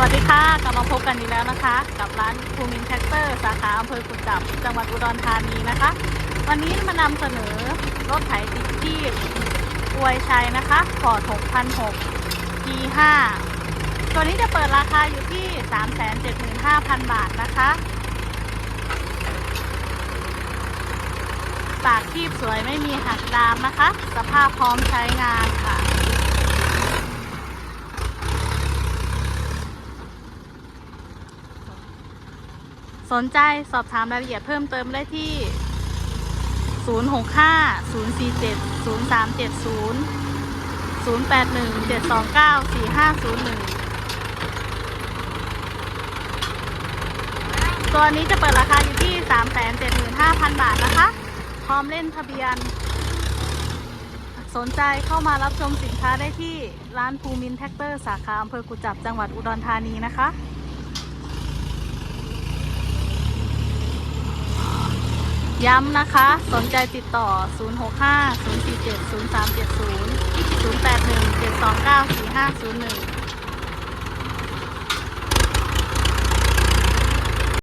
วัสดีค่ะ กลับมาพบกันอีกแล้วนะคะ กับร้านภูมินแท็กเตอร์ สาขาอำเภอกุจจับ จังหวัดอุดรธานีนะคะ วันนี้มานำเสนอรถไถติดที่อวยชัยนะคะฟอร์ด6006 P5 ตัวนี้จะเปิดราคาอยู่ที่ 375,000 บาทนะคะปากคีบสวยไม่มีหักดามนะคะ สภาพพร้อมใช้งานค่ะ สนใจสอบถามรายละเอียดเพิ่มเติมได้ที่ 065 047 0370 081 729 4501 ตัวนี้จะเปิดราคาอยู่ที่ 375,000 บาทนะคะ พร้อมเล่นทะเบียน สนใจเข้ามารับชมสินค้าได้ที่ร้านภูมินแท็กเตอร์สาขาอำเภอกุจจับจังหวัดอุดรธานีนะคะ ย้ำนะคะ สนใจติดต่อ 065 047 0370 081 729 4501